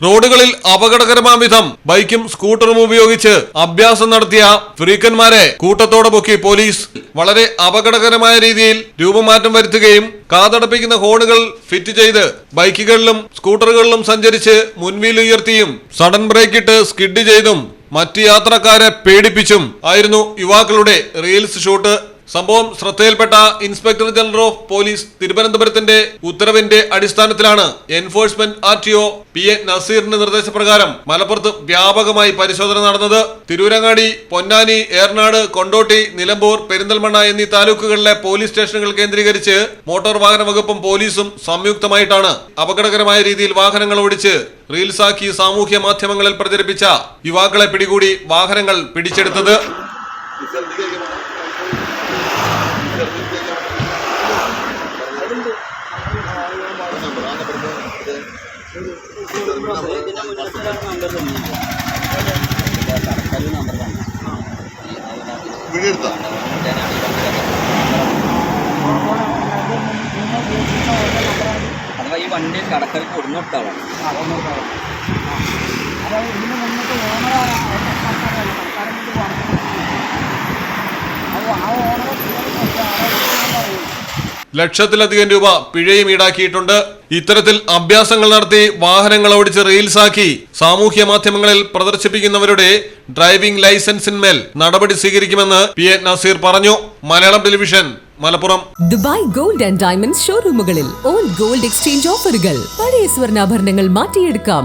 റോഡുകളിൽ അപകടകരമാം വിധം ബൈക്കും സ്കൂട്ടറും ഉപയോഗിച്ച് അഭ്യാസം നടത്തിയ ഫ്രീക്കന്മാരെ കൂട്ടത്തോടെ പൊക്കി പോലീസ് വളരെ അപകടകരമായ രീതിയിൽ രൂപമാറ്റം വരുത്തുകയും കാതടപ്പിക്കുന്ന ഹോണുകൾ ഫിറ്റ് ചെയ്ത് ബൈക്കുകളിലും സ്കൂട്ടറുകളിലും സഞ്ചരിച്ച് മുൻവീൽ ഉയർത്തിയും സഡൻ ബ്രേക്ക് ഇട്ട് സ്കിഡ് ചെയ്തും മറ്റ് യാത്രക്കാരെ പേടിപ്പിച്ചും ആയിരുന്നു യുവാക്കളുടെ റീൽസ് ഷൂട്ട് സംഭവം ശ്രദ്ധയിൽപ്പെട്ട ഇൻസ്പെക്ടർ ജനറൽ ഓഫ് പോലീസ് തിരുവനന്തപുരത്തിന്റെ ഉത്തരവിന്റെ അടിസ്ഥാനത്തിലാണ് enforcement R T O P A നസീറിന്റെ നിർദ്ദേശപ്രകാരം മലപ്പുറത്ത് വ്യാപകമായി പരിശോധന നടന്നത്. തിരൂരങ്ങാടി പൊന്നാനി ഏറനാട് കൊണ്ടോട്ടി നിലമ്പൂർ പെരിന്തൽമണ്ണ എന്നീ താലൂക്കുകളിലെ പോലീസ് സ്റ്റേഷനുകൾ കേന്ദ്രീകരിച്ച് മോട്ടോർ വാഹന വകുപ്പും പോലീസും സംയുക്തമായിട്ടാണ് അപകടകരമായ രീതിയിൽ വാഹനങ്ങൾ ഓടിച്ച് റീൽസാക്കി സാമൂഹ്യ മാധ്യമങ്ങളിൽ പ്രചരിപ്പിച്ച യുവാക്കളെ പിടികൂടി വാഹനങ്ങൾ പിടിച്ചെടുത്തത്. വീടെടുത്താ? അഥവാ ഈ വണ്ടി കടക്കൽ കൊടുന്നിട്ടാണ് ലക്ഷത്തിലധികം രൂപ പിഴയും ഈടാക്കിയിട്ടുണ്ട്. ഇത്തരത്തിൽ അഭ്യാസങ്ങൾ നടത്തി വാഹനങ്ങൾ ഓടിച്ച് റീൽസാക്കി സാമൂഹ്യ മാധ്യമങ്ങളിൽ പ്രദർശിപ്പിക്കുന്നവരുടെ ഡ്രൈവിംഗ് ലൈസൻസിന്മേൽ നടപടി സ്വീകരിക്കുമെന്ന് പി എ നസീർ പറഞ്ഞു. Malayalam television Malappuram. Dubai gold and diamond ഷോറൂമുകളിൽ old gold exchange ഓഫറുകൾ. പഴയ സ്വർണാഭരണങ്ങൾ മാറ്റിയെടുക്കാം.